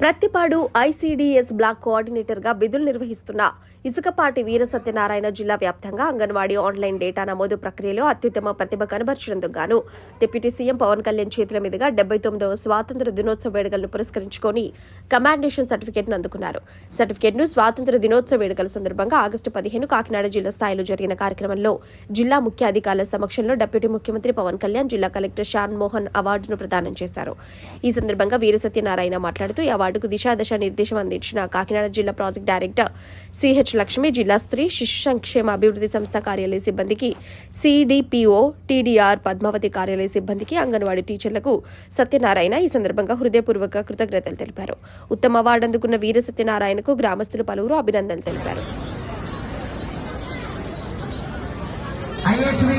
Prathipadu ICDS black కోఆర్డినేటర్గా విధులు నిర్వహిస్తున్న ఇసుకపాటి వీర సత్యనారాయణ జిల్లా వ్యాప్తంగా అంగన్వాడీ ఆన్లైన్ డేటా నమోదు ప్రక్రియలో అత్యుత్తమ ప్రతిభ కనబర్చడంతో గాను డిప్యూటీ సీఎం పవన్ కళ్యాణ్ చేతుల మీదుగా డెబ్బై తొమ్మిదవ స్వాతంత్ర దినోత్సవ వేడుకలను పురస్కరించుకొని కమాండేషన్ సర్టిఫికేట్ను అందుకున్నారు. సర్టిఫికేట్ను స్వాతంత్ర దినోత్సవ వేడుకల సందర్భంగా ఆగస్టు పదిహేను కాకినాడ జిల్లా స్థాయిలో జరిగిన కార్యక్రమంలో జిల్లా ముఖ్య అధికారుల సమక్షంలో డిప్యూటీ ముఖ్యమంత్రి పవన్ కళ్యాణ్ జిల్లా కలెక్టర్ షాన్ మోహన్ అవార్డును ప్రదానం చేశారు. ఈ సందర్భంగా వీర సత్యనారాయణ మాట్లాడుతూ వార్డుకు దిశాదశ నిర్దేశం అందించిన కాకినాడ జిల్లా ప్రాజెక్ట్ డైరెక్టర్ సిహెచ్ లక్ష్మి జిల్లా స్త్రీ శిశు సంక్షేమ అభివృద్ధి సంస్థ కార్యాలయ సిబ్బందికి సిడిపిఓ టీడీఆర్ పద్మావతి కార్యాలయ సిబ్బందికి అంగన్వాడీ టీచర్లకు సత్యనారాయణ ఈ సందర్భంగా హృదయపూర్వక కృతజ్ఞతలు తెలిపారు. ఉత్తమ అవార్డు అందుకున్న వీర సత్యనారాయణకు గ్రామస్తులు పలువురు అభినందనలు తెలిపారు. ఐఎస్వి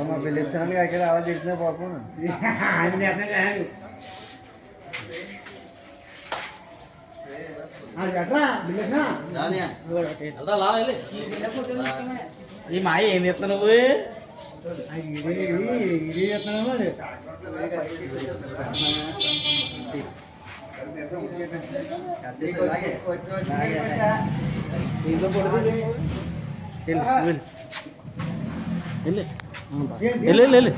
మా బిల్లు క్షణంగా అక్కడ అలా చేసినా పాపం అన్ని అర్థం ఈ మాయ ఏం చేస్తా నువ్వు ఇది ఇది చెప్తాను వాడు ఇంట్లో పడుతుంది వెళ్ళు వెళ్ళు వెళ్ళు వెళ్ళు వెళ్ళు